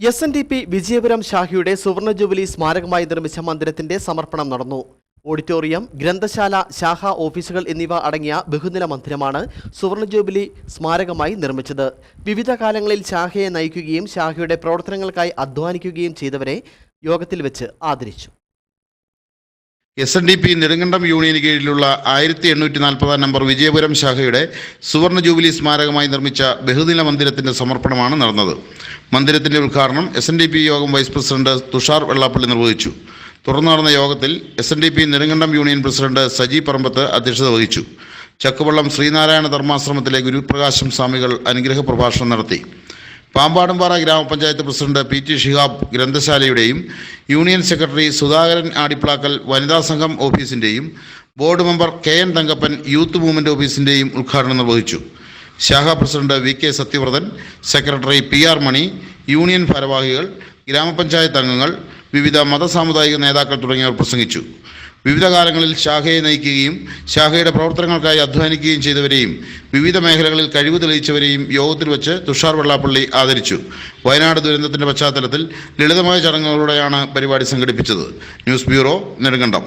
S N D P Vijayapuram ഷാഹിയുടെ സുവർണ jubilee സ്മാരകമായി നിർമ്മിച്ച മന്ദിരത്തിന്റെ സമർപ്പണം നടന്നു. ഓഡിറ്റോറിയം ഗ്രന്ഥശാല ശാഖ ഓഫീസുകൾ എന്നിവ അടങ്ങിയ ബഹുനില മന്ദിരമാണ് സുവർണ ജൂബിലി സ്മാരകമായി നിർമ്മിച്ചത്. വിവിധ കാലങ്ങളിൽ ശാഖയെ നയിക്കുകയും ശാഖയുടെ പ്രവർത്തനങ്ങൾക്കായി അധ്വാനിക്കുകയും ചെയ്തവരെ യോഗത്തിൽ വെച്ച് ആദരിച്ചു. S N D P Nedumkandam യൂണിയന് കീഴിലുള്ള ആയിരത്തി എണ്ണൂറ്റി നാൽപ്പതാം നമ്പർ വിജയപുരം ശാഖയുടെ സുവർണ ജൂബിലി സ്മാരകമായി നിർമ്മിച്ച ബഹുനില മന്ദിരത്തിന്റെ സമർപ്പണമാണ് നടന്നത്. മന്ദിരത്തിന്റെ ഉദ്ഘാടനം എസ് എൻ ഡി പി യോഗം വൈസ് പ്രസിഡന്റ് തുഷാർ വെള്ളാപ്പള്ളി നിർവഹിച്ചു. തുടർന്ന് നടന്ന യോഗത്തിൽ S N D P Nedumkandam union president Saji Parambath അധ്യക്ഷത വഹിച്ചു. ചക്കുവള്ളം ശ്രീനാരായണ ധർമാശ്രമത്തിലെ ഗുരുപ്രകാശം സ്വാമികൾ അനുഗ്രഹ പ്രഭാഷണം നടത്തി. പാമ്പാടുംപാറ ഗ്രാമപഞ്ചായത്ത് പ്രസിഡന്റ് പി ടി ഷിഹാബ് ഗ്രന്ഥശാലയുടെയും യൂണിയൻ സെക്രട്ടറി സുധാകരൻ ആടിപ്ലാക്കൽ വനിതാ സംഘം ഓഫീസിന്റെയും board member K N Thankappan youth movement ഓഫീസിന്റെയും ഉദ്ഘാടനം നിർവഹിച്ചു. ശാഖ president V K Satyavrathan secretary P R Mani union ഭാരവാഹികൾ ഗ്രാമപഞ്ചായത്ത് അംഗങ്ങൾ വിവിധ മതസാമുദായിക നേതാക്കൾ തുടങ്ങിയവർ പ്രസംഗിച്ചു. വിവിധ കാലങ്ങളിൽ ശാഖയെ നയിക്കുകയും ശാഖയുടെ പ്രവർത്തനങ്ങൾക്കായി അധ്വാനിക്കുകയും ചെയ്തവരെയും വിവിധ മേഖലകളിൽ കഴിവ് തെളിയിച്ചവരെയും യോഗത്തിൽ വെച്ച് തുഷാർ വെള്ളാപ്പള്ളി ആദരിച്ചു. വയനാട് ദുരന്തത്തിന്റെ പശ്ചാത്തലത്തിൽ ലളിതമായ ചടങ്ങുകളോടെയാണ് പരിപാടി സംഘടിപ്പിച്ചത്. News bureau Nedumkandam.